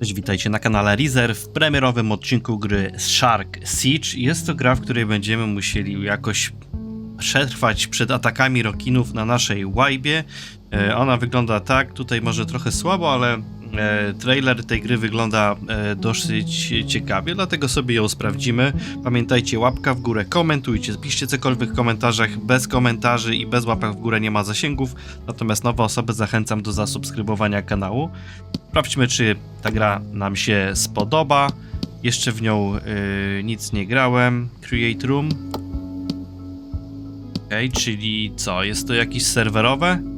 Cześć, witajcie na kanale Reaser w premierowym odcinku gry Shark Siege. Jest to gra, w której będziemy musieli jakoś przetrwać przed atakami rokinów na naszej łajbie. E, Ona wygląda tak, tutaj może trochę słabo, ale trailer tej gry wygląda e, dosyć ciekawie, dlatego sobie ją sprawdzimy. Pamiętajcie, łapka w górę, komentujcie, piszcie cokolwiek w komentarzach, bez komentarzy i bez łapek w górę nie ma zasięgów, natomiast nowe osoby zachęcam do zasubskrybowania kanału. Sprawdźmy, czy ta gra nam się spodoba. Jeszcze w nią y, nic nie grałem. Create Room. Okej, czyli co? Jest to jakieś serwerowe?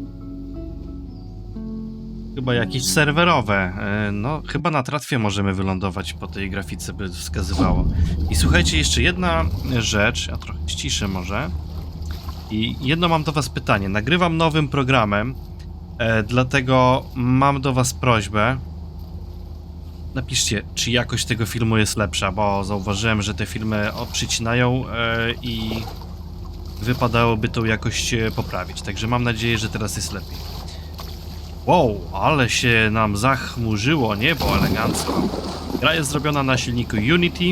Chyba jakieś serwerowe. Y, no, chyba na tratwie możemy wylądować po tej grafice, by wskazywało. I słuchajcie, jeszcze jedna rzecz. Ja trochę ściszę może. I jedno mam do Was pytanie. Nagrywam nowym programem. E, dlatego mam do Was prośbę. Napiszcie, czy jakość tego filmu jest lepsza, bo zauważyłem, że te filmy przycinają e, i wypadałoby tą jakość e, poprawić. Także mam nadzieję, że teraz jest lepiej. Wow, ale się nam zachmurzyło niebo elegancko. Gra jest zrobiona na silniku Unity.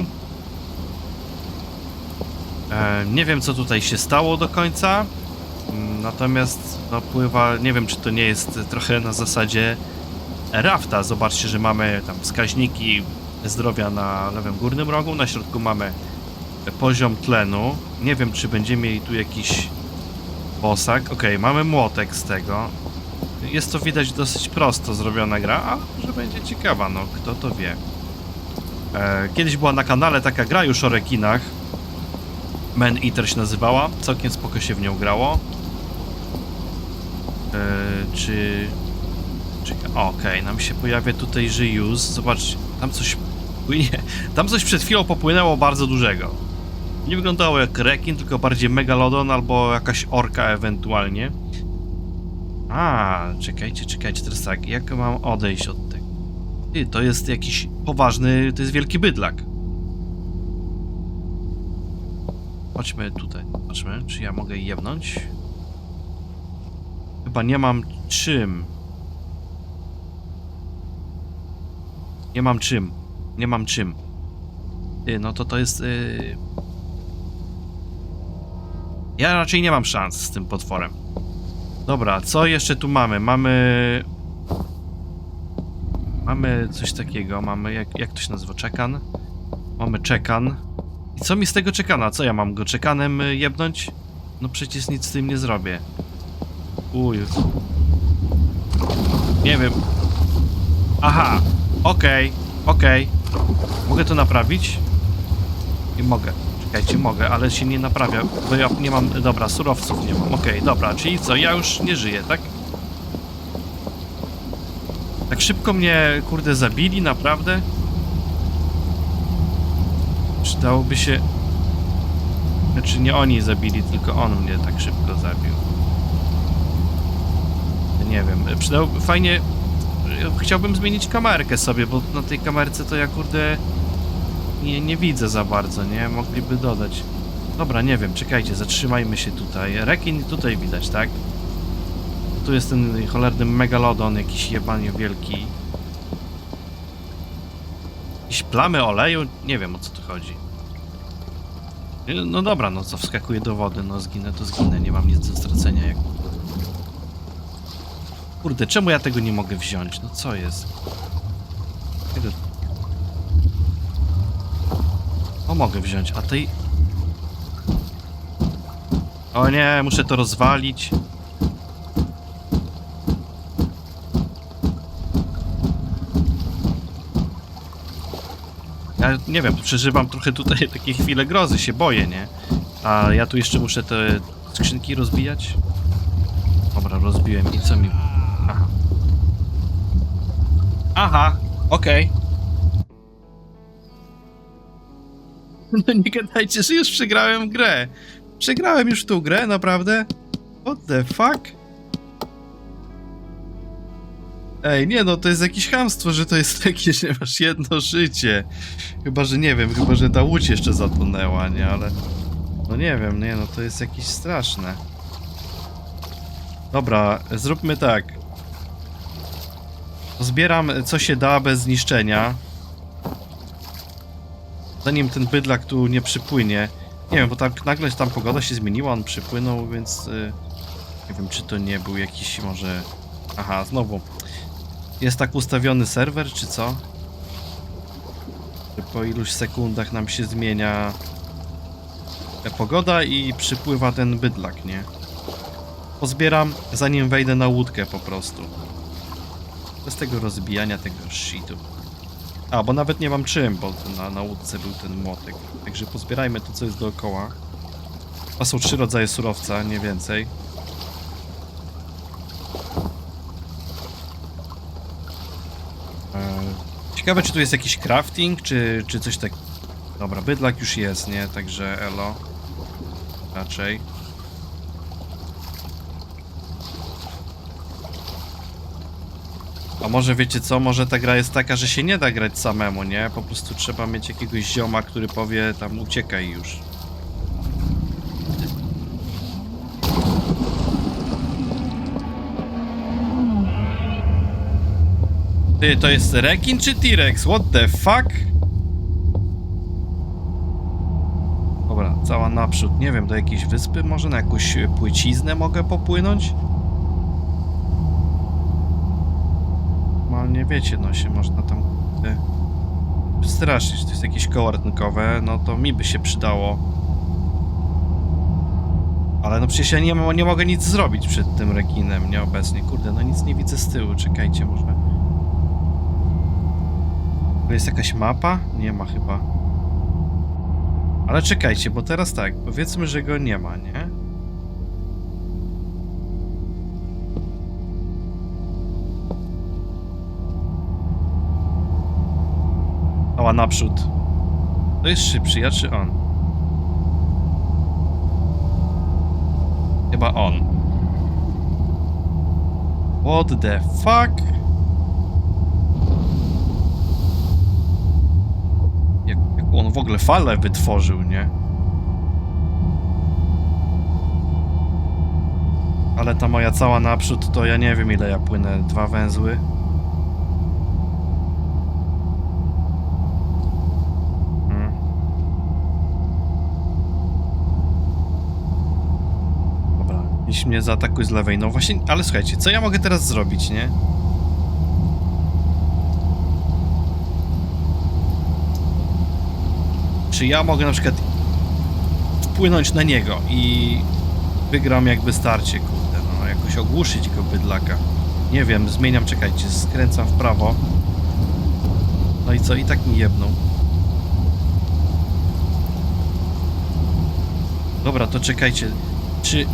E, nie wiem, co tutaj się stało do końca. Mm, Natomiast no, pływa, nie wiem czy to nie jest trochę na zasadzie rafta. Zobaczcie, że mamy tam wskaźniki zdrowia na lewym górnym rogu, na środku mamy poziom tlenu. Nie wiem czy będziemy mieli tu jakiś bosak. Ok, mamy młotek z tego. Jest to widać dosyć prosto zrobiona gra, a że będzie ciekawa, no kto to wie. E, kiedyś była na kanale taka gra już o rekinach. Man Eater się nazywała. Całkiem spoko się w nią grało. E, czy... Czekaj, okej, nam się pojawia tutaj, że use. Zobacz, tam coś płynie. Tam coś przed chwilą popłynęło bardzo dużego. Nie wyglądało jak rekin, tylko bardziej megalodon albo jakaś orka ewentualnie. A, czekajcie, czekajcie, teraz tak, jak mam odejść od tego? Ty, to jest jakiś poważny, to jest wielki bydlak. Chodźmy tutaj, zobaczmy, czy ja mogę jebnąć. Chyba nie mam czym. Nie mam czym. Nie mam czym. Ty, no to to jest... Yy... Ja raczej nie mam szans z tym potworem. Dobra, co jeszcze tu mamy? Mamy... Mamy coś takiego, mamy... Jak, jak to się nazywa? Czekan? Mamy czekan. I co mi z tego czekana? Co ja mam go czekanem y, jebnąć? No przecież nic z tym nie zrobię. Uj. Nie wiem. Aha. Okej. Okej. Mogę to naprawić? Nie mogę. Czekajcie, mogę, ale się nie naprawia, bo ja nie mam... Dobra, surowców nie mam. Okej, dobra, czyli co? Ja już nie żyję, tak? Tak szybko mnie, kurde, zabili, naprawdę? Przydałoby się... Znaczy nie oni zabili, tylko on mnie tak szybko zabił. Nie wiem, przydałoby... Fajnie... Chciałbym zmienić kamerkę sobie, bo na tej kamerce to ja, kurde... Nie, nie widzę za bardzo, nie? Mogliby dodać. Dobra, nie wiem, czekajcie, zatrzymajmy się tutaj. Rekin tutaj widać, tak? Tu jest ten cholerny megalodon, jakiś jebanie wielki. Jakieś plamy oleju? Nie wiem o co tu chodzi. No dobra, no co, wskakuję do wody, no zginę to zginę, nie mam nic do stracenia. Jak... Kurde, czemu ja tego nie mogę wziąć? No co jest? Tego... O, mogę wziąć, a tej... O nie, muszę to rozwalić. Ja nie wiem, przeżywam trochę tutaj takie chwile grozy, się boję, nie? A ja tu jeszcze muszę te skrzynki rozbijać? Dobra, rozbiłem i co mi... Aha. Aha, okej. No nie gadajcie, że już przegrałem grę. Przegrałem już tą grę, naprawdę? What the fuck? Ej, nie no, to jest jakieś chamstwo, że to jest takie, że masz jedno życie. Chyba, że nie wiem, chyba, że ta łódź jeszcze zatonęła, nie, ale... No nie wiem, nie no, to jest jakieś straszne. Dobra, zróbmy tak. Zbieram co się da bez zniszczenia. Zanim ten bydlak tu nie przypłynie. Nie wiem, bo tak nagle tam pogoda się zmieniła, on przypłynął, więc y, nie wiem, czy to nie był jakiś może... Aha, znowu. Jest tak ustawiony serwer, czy co? Że po iluś sekundach nam się zmienia pogoda i przypływa ten bydlak, nie? Pozbieram, zanim wejdę na łódkę po prostu. Bez tego rozbijania tego shitu. A, bo nawet nie mam czym, bo na, na łódce był ten młotek. Także pozbierajmy to, co jest dookoła. A są trzy rodzaje surowca, nie więcej. Eee, Ciekawe, czy tu jest jakiś crafting, czy, czy coś tak... Dobra, bydlak już jest, nie? Także elo. Raczej. A może wiecie co, może ta gra jest taka, że się nie da grać samemu, nie? Po prostu trzeba mieć jakiegoś zioma, który powie tam uciekaj już. Ty, to jest rekin czy T-Rex? What the fuck? Dobra, cała naprzód. Nie wiem, do jakiejś wyspy? Może na jakąś płyciznę mogę popłynąć? Normalnie wiecie, no się można tam e, straszyć. To jest jakieś koło ratunkowe, no to mi by się przydało. Ale no przecież ja nie, nie mogę nic zrobić przed tym rekinem nieobecnie. Kurde, no nic nie widzę z tyłu. Czekajcie, może... To jest jakaś mapa? Nie ma chyba. Ale czekajcie, bo teraz tak, powiedzmy, że go nie ma, nie? Ała, naprzód. To jest szybszy, ja czy on? Chyba on. What the fuck? Jak, jak on w ogóle falę wytworzył, nie? Ale ta moja cała naprzód, to ja nie wiem ile ja płynę. Dwa węzły. Jeśli mnie zaatakuj z lewej, no właśnie, ale słuchajcie, co ja mogę teraz zrobić, nie? Czy ja mogę na przykład wpłynąć na niego i wygram jakby starcie, kurde, no jakoś ogłuszyć go bydlaka. Nie wiem, zmieniam, czekajcie, skręcam w prawo. No i co, i tak mi jebną. Dobra, to czekajcie. Czy...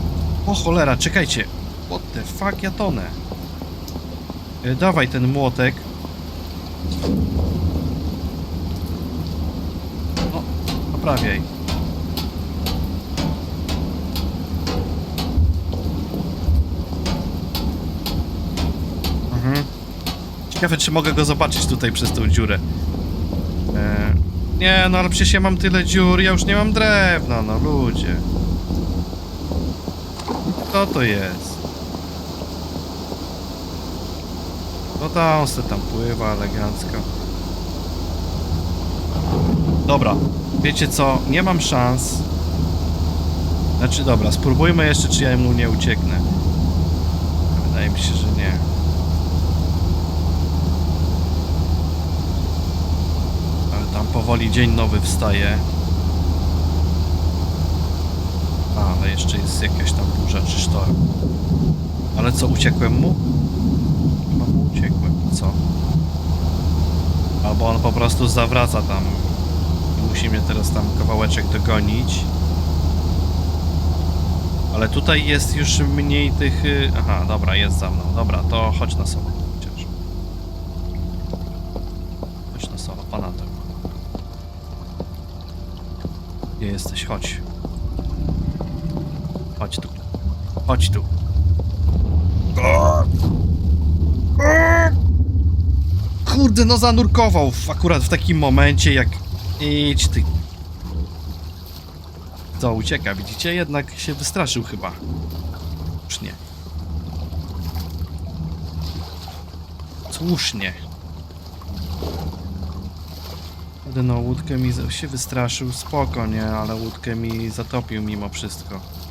O cholera, czekajcie. What the fuck, ja tonę. E, dawaj ten młotek. No, naprawiaj. Mhm. Ciekawe, czy mogę go zobaczyć tutaj przez tą dziurę. E, nie, no ale przecież ja mam tyle dziur, ja już nie mam drewna, no ludzie. Kto to jest? No to on se tam pływa elegancko. Dobra, wiecie co, nie mam szans. Znaczy dobra, spróbujmy jeszcze, czy ja mu nie ucieknę. Wydaje mi się, że nie. Ale tam powoli dzień nowy wstaje. A, ale jeszcze jest jakaś tam burza czy sztorm. Ale co, uciekłem mu? Chyba mu uciekłem, co? Albo on po prostu zawraca tam. Musi mnie teraz tam kawałeczek dogonić. Ale tutaj jest już mniej tych... y, Aha, dobra, jest za mną. Dobra, to chodź na solo. Chociaż. Chodź na solo, pana to. Gdzie jesteś? Chodź. Chodź tu. Chodź tu. Kurde, no zanurkował w, akurat w takim momencie, jak... Idź ty. Co, ucieka, widzicie? Jednak się wystraszył chyba. Już nie. Słusznie. No, łódkę mi się wystraszył, spoko, nie? Ale łódkę mi zatopił mimo wszystko.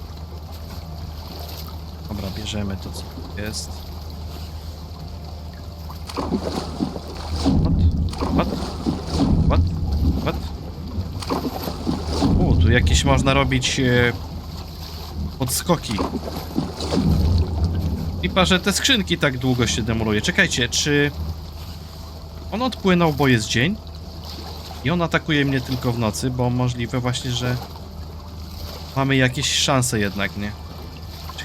Dobra, bierzemy to, co tu jest. What? What? What? What? O, tu jakieś można robić e, podskoki. I że te skrzynki tak długo się demoluje. Czekajcie, czy on odpłynął, bo jest dzień? I on atakuje mnie tylko w nocy, bo możliwe właśnie, że mamy jakieś szanse jednak, nie?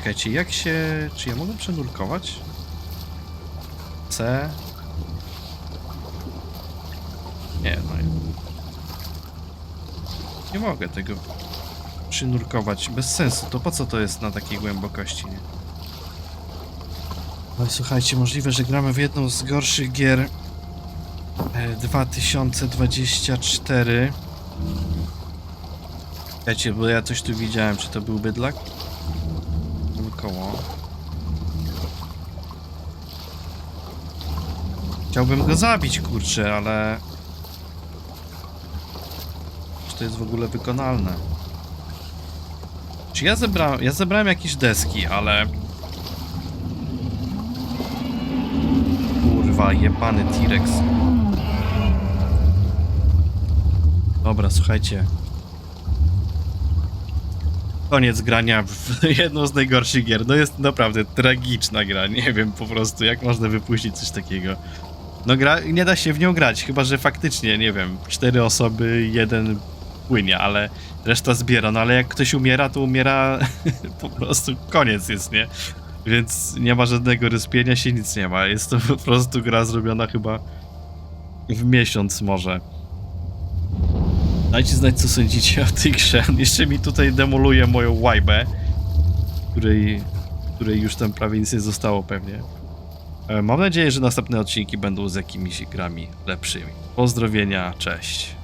Czekajcie, jak się... Czy ja mogę przenurkować? C... Nie, no... Nie mogę tego przynurkować. Bez sensu. To po co to jest na takiej głębokości, nie? Oj, słuchajcie, możliwe, że gramy w jedną z gorszych gier e, 2024. Wiecie, bo ja coś tu widziałem, czy to był bydlak? Koło. Chciałbym go zabić, kurczę, ale... Czy to jest w ogóle wykonalne? Czy ja zebrałem... Ja zebrałem jakieś deski, ale... Kurwa, jebany T-Rex. Dobra, słuchajcie. Koniec grania w jedną z najgorszych gier. No jest naprawdę tragiczna gra. Nie wiem po prostu, jak można wypuścić coś takiego. No gra, nie da się w nią grać, chyba że faktycznie, nie wiem, cztery osoby, jeden płynie, ale reszta zbiera. No ale jak ktoś umiera, to umiera po prostu koniec jest, nie? Więc nie ma żadnego ryspienia się, nic nie ma. Jest to po prostu gra zrobiona chyba w miesiąc może. Dajcie znać, co sądzicie o tej grze. Jeszcze mi tutaj demoluje moją łajbę, której, której już tam prawie nic nie zostało pewnie. E, Mam nadzieję, że następne odcinki będą z jakimiś grami lepszymi. Pozdrowienia, cześć.